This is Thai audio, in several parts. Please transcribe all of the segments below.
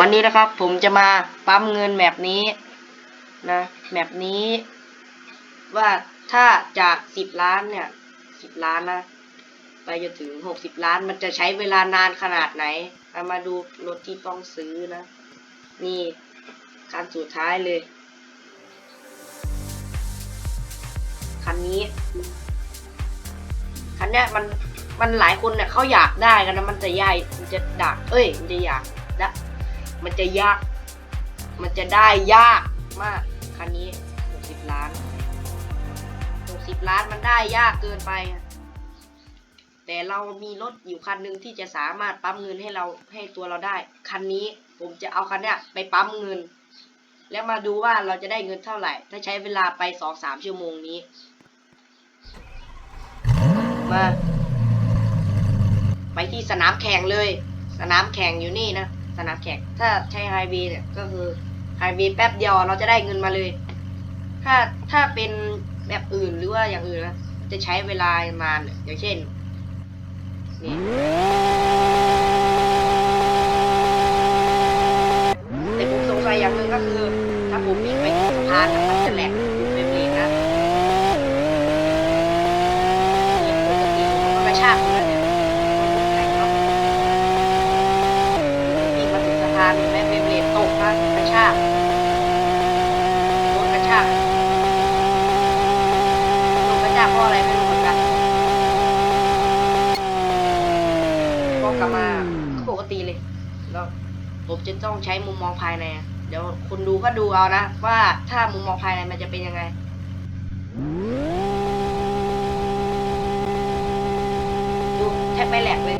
วันนี้นะครับผมจะมาปั๊มเงินแบบนี้นะแบบนี้ ว่าถ้าจากสิบล้านเนี่ยสิบล้านนะไปจนถึงหกสิบล้านมันจะใช้เวลานานขนาดไหนเอามาดูรถที่ต้องซื้อนะ นี่คันสุดท้ายเลย คันนี้ คันเนี้ยมันมันหลายคนเนี่ยเขาอยากได้กันนะมันจะใหญ่มันจะดักเอ้ย มันจะอยากได้ มันจะยาก มันจะได้ยากมากคันนี้หกสิบล้านหกสิบล้านมันได้ยากเกินไป แต่เรามีรถอยู่คันหนึ่งที่จะสามารถปั๊มเงินให้เราให้ตัวเราได้ คันนี้ผมจะเอาคันเนี้ยไปปั๊มเงิน แล้วมาดูว่าเราจะได้เงินเท่าไหร่ ถ้าใช้เวลาไปสองสามชั่วโมงนี้ มา ไปที่สนามแข่งเลย สนามแข่งอยู่นี่นะ สนามแข่งถ้าใช้ไฮเวย์เนี่ยก็คือไฮเวย์แป๊บเดียวเราจะได้เงินมาเลย ถ้าถ้าเป็นแบบอื่นหรือว่าอย่างอื่นนะจะใช้เวลานานเนี่ยอย่างเช่นนี่แต่ผมสงสัยอย่างหนึ่งก็คือ ถ้าผมวิ่งไปสะพานน่ะมันจะแหลกอยู่เฟรมเรทนะ ปกติผมก็กระชากเลยเนี่ยแข่งเนาะนี่มาถึงสะพานเห็นไหมเฟรมเรทตกนะกระชากโดนกระชากโดนกระชากเพราะอะไรไม่รู้เหมือนกันพอกลับมาก็ปกติเลย แล้วผมจะต้องใช้มุมมองภายใน เดี๋ยวคนดูก็ดูเอานะ ว่าถ้ามุมมองภายในมันจะเป็นยังไงดูแทบไม่แหลกเลย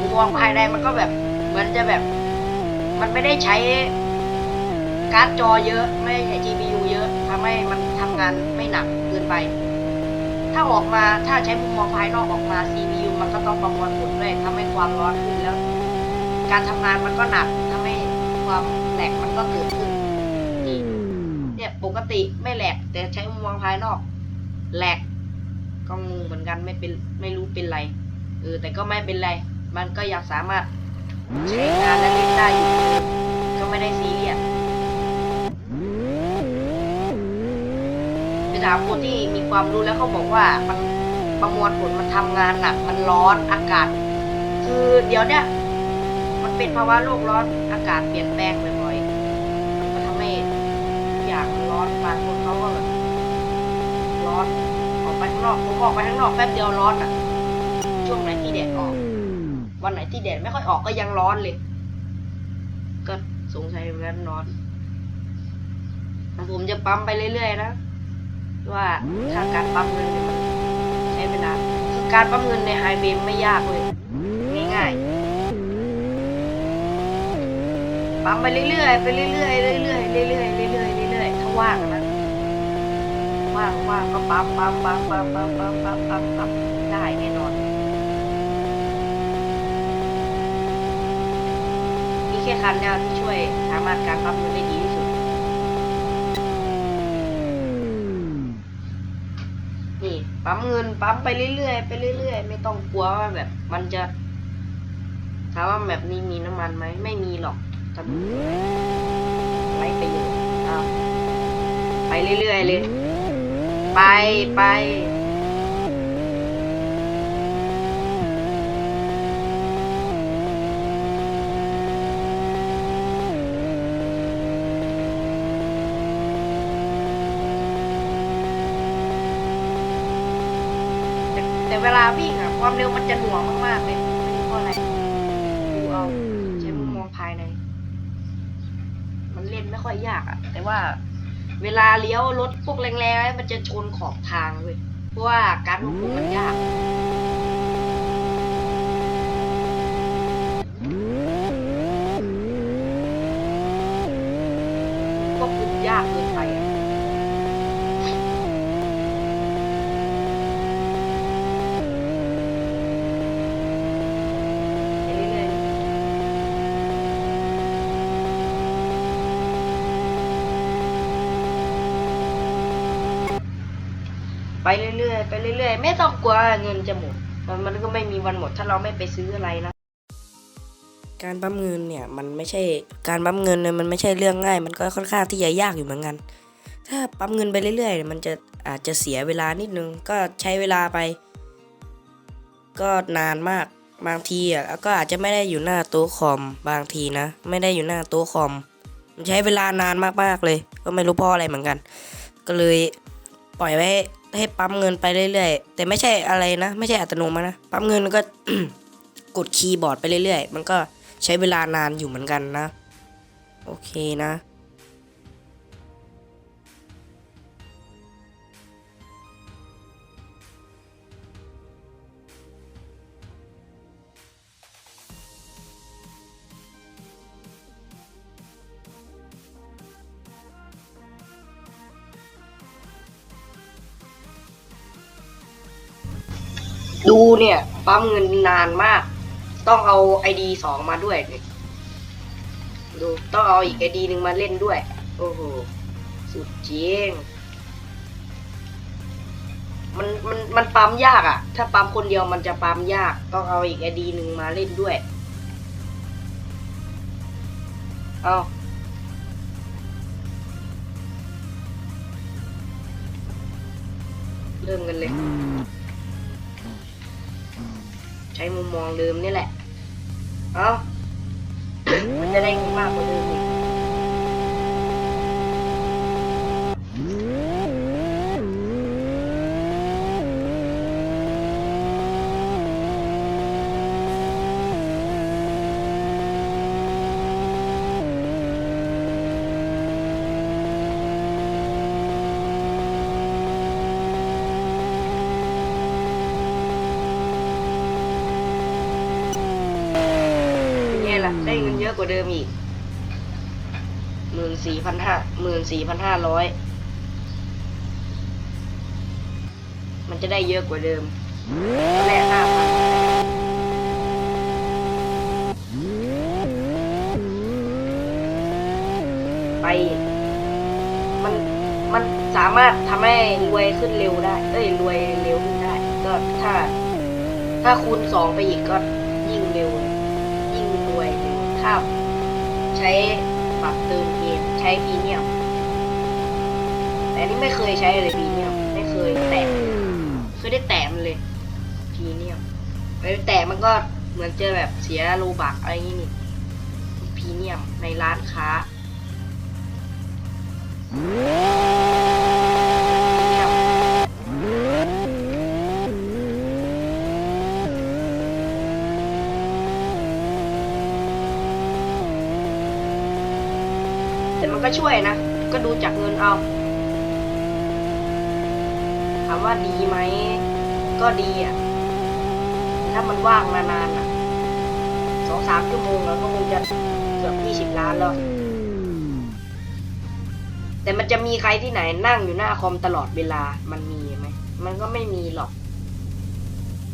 มุมมองภายในมันก็แบบเหมือนจะแบบ มันไม่ได้ใช้การ์ดจอเยอะ ไม่ใช้ GPU เยอะทำให้มันทำงานไม่หนักเกินไป ถ้าออกมาถ้าใช้มุมมองภายนอกออกมา CPU มันก็ต้องประมวลผลด้วยทำให้ความร้อนขึ้นแล้ว การทำงานมันก็หนักทำให้ความแหลกมันก็เกิดขึ้นนี่เนี่ยปกติไม่แหลกแต่ใช้มุมมองภายนอกแหลกก็งงเหมือนกันไม่เป็นไม่รู้เป็นไรเออแต่ก็ไม่เป็นไร มันก็ยังสามารถใช้งานและเล่นได้อยู่ก็ไม่ได้ซีเรียส ไปถามคนที่มีความรู้แล้วเขาบอกว่ามันประมวลผลมันทำงานหนักมันร้อนอากาศ คือเดี๋ยวเนี้ยมันเป็นภาวะโลกร้อนอากาศเปลี่ยนแปลงบ่อยๆมันทำให้อย่างร้อนบางคนเขาก็แบบร้อนออกไปข้างนอกผมออกไปข้างนอกแป๊บเดียวร้อนอะ ช่วงไหนที่แดดออก วันไหนที่แดดไม่ค่อยออกก็ยังร้อนเลยก็สงสัยเหมือนกันร้อนผมจะปั๊มไปเรื่อยๆนะ ว่าถ้าการปั๊มเงินเนี่ยมันใช้เวลาคือการปั๊มเงินในไฮเวย์ไม่ยากเลยง่ายๆปั๊มไปเรื่อยๆไปเรื่อยๆเรื่อยๆเรื่อยๆเรื่อยๆเรื่อยๆเรื่อยๆถ้าว่างนะว่างว่างก็ปั๊มปั๊มปั๊มปั๊มปั๊มปั๊มปั๊มปั๊มปั๊มได้แน่นอนมีแค่คันเดียวที่ช่วยสามารถการปั๊มเงินได้ดีที่สุด นี่ ปั๊มเงินปั๊มไปเรื่อยๆไปเรื่อยๆ ไม่ต้องกลัวว่าแบบมันจะถามว่าแบบนี้มีน้ำมันไหมไม่มีหรอกทำไรประโยชน์เอาไปเรื่อยๆเลย ไปไป แต่เวลาวิ่งอะความเร็วมันจะหน่วงมากๆเลยไม่รู้เพราะอะไรดูเอาใช้มุมมองภายใน มันเล่นไม่ค่อยยากอะแต่ว่าเวลาเลี้ยวรถพวกแรงๆมันจะชนขอบทางเว้ยเพราะว่าการควบคุมมันยากควบคุมยากเกินไปอะไปเรื่อยๆไป เรื่อยๆไปเรื่อยๆ ไม่ต้องกลัวเงินจะหมดมันมันก็ไม่มีวันหมดถ้าเราไม่ไปซื้ออะไรนะการปั๊มเงินเนี่ยมันไม่ใช่การปั๊มเงินเนี่ยมันไม่ใช่เรื่องง่าย มันก็ค่อนข้างที่จะยากอยู่เหมือนกัน ถ้าปั๊มเงินไปเรื่อยๆ มันจะอาจจะเสียเวลานิดนึงก็ใช้เวลาไป ก็นานมากบางทีอะก็อาจจะไม่ได้อยู่หน้าโต๊ะคอมบางทีนะ ไม่ได้อยู่หน้าโต๊ะคอมมันใช้เวลานานมากๆเลย ก็ไม่รู้เพราะอะไรเหมือนกัน ก็เลยปล่อยไว้ ให้ปั๊มเงินไปเรื่อยๆ แต่ไม่ใช่อะไรนะ ไม่ใช่อัตโนมัตินะ ปั๊มเงินก็กดคีย์บอร์ดไปเรื่อยๆ มันก็ใช้เวลานานอยู่เหมือนกันนะ โอเคนะ เนี่ยปั๊มเงินนานมาก ต้องเอาไอดีสองมาด้วยเนี่ยดูต้องเอาอีกไอดีหนึ่งมาเล่นด้วย โอ้โห สุดจริงมันมันมันปั๊มยากอะ่ะ ถ้าปั๊มคนเดียวมันจะปั๊มยาก ต้องเอาอีกไอดีหนึ่งมาเล่นด้วย เอาเริ่มกันเลย ใช้มุมมองเดิมนี่แหละ เอามันจะได้มากกว่าเดิมอีกเป็นไงล่ะ ได้เงินเยอะ กว่าเดิมอีกหมื่นสี่พันห้าหมื่นสี่พันห้าร้อยมันจะได้เยอะกว่าเดิมแรกห้าพันไป มัน มันสามารถทำให้รวยขึ้นเร็วได้ เอ้ย รวยเร็วขึ้นได้ ก็ถ้า ถ้าคูณสองไปอีกก็ยิ่งเร็วเลย ข้าใช้ปรับเติมเกมใช้พรีเมียมแต่นี่ไม่เคยใช้เลยพรีเมียมไม่เคยแตะเคยได้แตะมันเลยพรีเมียมไปแตะมันก็เหมือนเจอแบบเสียโลบักอะไรอย่างงี้นี่พรีเมียมในร้านค้า ช่วยนะ ก็ดูจากเงินเอา ถามว่าดีไหม ก็ดีอะ ถ้ามันว่างนานๆอะสองสามชั่วโมงแล้วก็คงจะเกือบยี่สิบล้านแล้ว แต่มันจะมีใครที่ไหนนั่งอยู่หน้าคอมตลอดเวลา มันมีไหม มันก็ไม่มีหรอก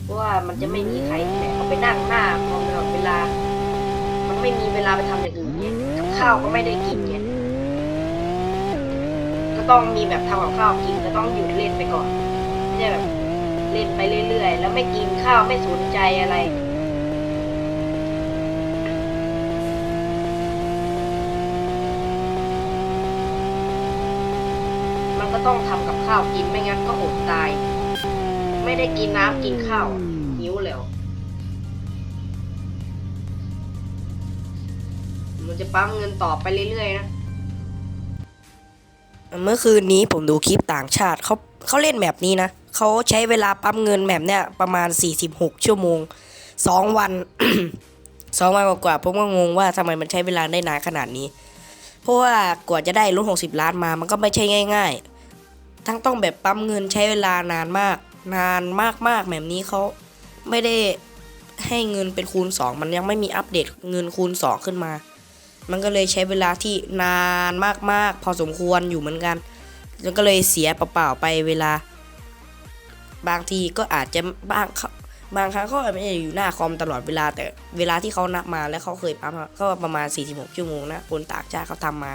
เพราะว่ามันจะไม่มีใครที่ไหนเขาไปนั่งหน้าคอมตลอดเวลา มันไม่มีเวลาไปทำอย่างอื่นเนี่ยกับข้าวก็ไม่ได้กิน ต้องมีแบบทำกับข้าวกินก็ต้องหยุดเล่นไปก่อนไม่ใช่แบบเล่นไปเรื่อยๆ แล้วไม่กินข้าวไม่สนใจอะไรมันก็ต้องทำกับข้าวกินไม่งั้นก็อดตาย ไม่ได้กินน้ำกินข้าวหิวแล้ว มันจะปั๊มเงินต่อไปเรื่อยๆนะ เมื่อคืนนี้ผมดูคลิปต่างชาติเขาเขาเล่นแบบนี้นะเขาใช้เวลาปั๊มเงินแบบเนี้ยประมาณ 46 ชั่วโมง 2 วัน 2 วันกว่าๆผมก็งงว่าทำไมมันใช้เวลาได้นานขนาดนี้ เพราะว่ากว่าจะได้รุ่น60 ล้านมามันก็ไม่ใช่ง่าย ๆ ทั้งต้องแบบปั๊มเงินใช้เวลานานมาก นานมากๆแบบนี้เขาไม่ได้ให้เงินเป็นคูณ 2 มันยังไม่มีอัปเดตเงินคูณ 2 ขึ้นมา มันก็เลยใช้เวลาที่นานมากๆ พอสมควรอยู่เหมือนกันแล้วก็เลยเสียเปล่าๆไปเวลา บางทีก็อาจจะบางบางครั้งเขาอาจจะไม่ได้อยู่หน้าคอมตลอดเวลาแต่เวลาที่เขานับมาแล้วเขาเคยปั๊มอะก็ประมาณ 46 ชั่วโมงนะคนต่างชาติเขาทำมา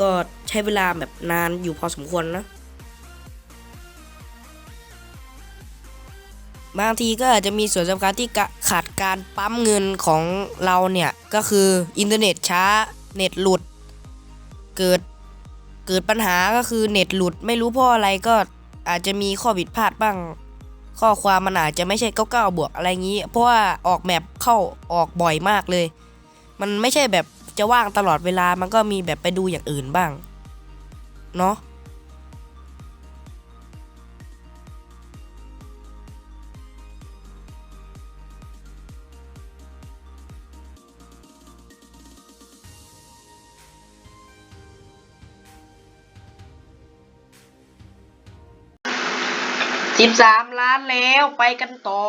ก็ใช้เวลาแบบนานอยู่พอสมควรนะ บางทีก็อาจจะมีส่วนสำคัญที่ขาดการปั๊มเงินของเราเนี่ย ก็คืออินเทอร์เน็ตช้า เน็ตหลุด เกิดเกิดปัญหาก็คือเน็ตหลุดไม่รู้เพราะอะไรก็อาจจะมีข้อผิดพลาดบ้าง ข้อความมันอาจจะไม่ใช่ 99 บวกอะไรงี้ เพราะว่าออกแมปเข้าออกบ่อยมากเลย มันไม่ใช่แบบจะว่างตลอดเวลามันก็มีแบบไปดูอย่างอื่นบ้าง เนาะ สิบสามล้านแล้วไปกันต่อ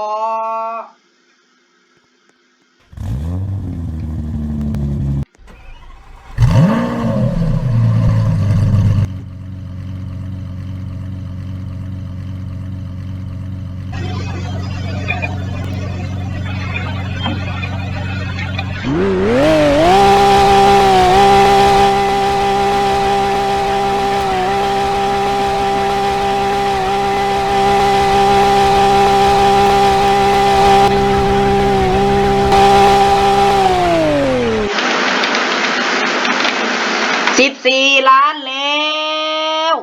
สิบสี่ล้านแล้ว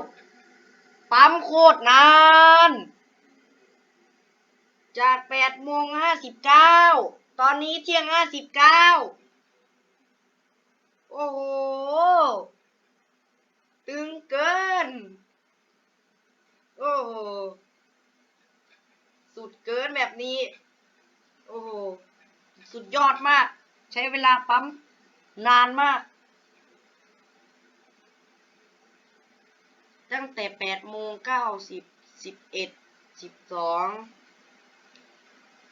ปั๊มโคตรนาน จากแปด โมงห้าสิบเก้าตอนนี้เที่ยงห้าสิบเก้าโอ้โห ตึงเกิน โอ้โห สุดเกินแบบนี้ โอ้โห สุดยอดมาก ใช้เวลาปั๊มนานมาก ตั้งแต่แปดโมงเก้าสิบสิบเอ็ดสิบสอง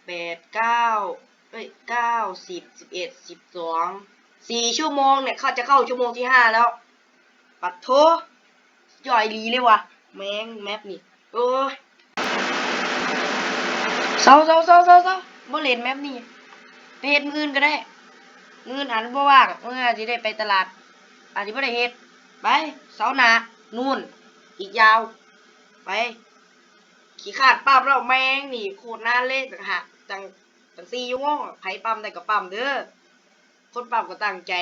แปดเก้าเอ้ยเก้าสิบสิบเอ็ดสิบสองสี่ชั่วโมงเนี่ยเขาจะเข้าชั่วโมงที่ห้าแล้ว ปัดโทย่อยลีเลยวะแมงแมปนี่โอ้ยเศร้าเศร้าเศร้าเศร้าเศร้าบ่เล่นแมปนี่ไปเฮ็ดมืออื่นก็ได้มืออื่นอันบ่ว่างมืออาจจะได้ไปตลาดอาจจะบ่ได้เฮ็ดไปเสาหนานู่น อีกยาว ไป ขี่ขาดปั๊มแล้วแมงนี่โคตรน่าเล่นต่างหาก จังจังซีอยุ่งไผปั๊มได้ก็ปั๊มเด้อคนปั๊มก็ตั้งใจ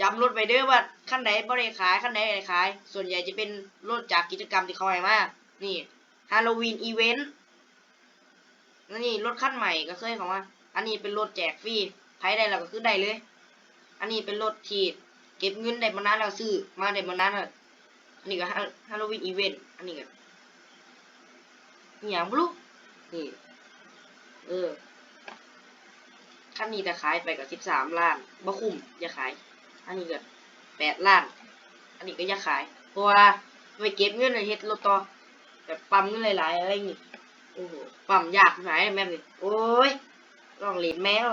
จำรถไปเด้อว่าขั้นไหนบ่ได้ขายขั้นไหนได้ขาย ส่วนใหญ่จะเป็นรถจากกิจกรรมที่เขาให้มานี่ฮาโลวีนอีเวนต์แล้วนี่รถขั้นใหม่ก็เคยของว่าอันนี้เป็นรถแจกฟรีใครได้แล้วก็คือได้เลย อันนี้เป็นรถที่เก็บเงินได้มานานแล้วซื้อมาได้มานานแล้วอันนี้ก็ฮาโลวีนอีเวนต์อันนี้ก็อย่างบลู นี่ เออขั้นนี้จะขายไปกับสิบสามล้านบ่คุ้มอย่าขาย อันนี้ก็แปดล้าน อันนี้ก็อย่าขาย เพราะว่าไปเก็บเงินเลยเฮ็ดรถต่อแบบปั๊มเงินหลายๆอะไรอย่างงี้โอ้โหปั๊มยากหายแม่เลยโอ้ยลองเล่นแมว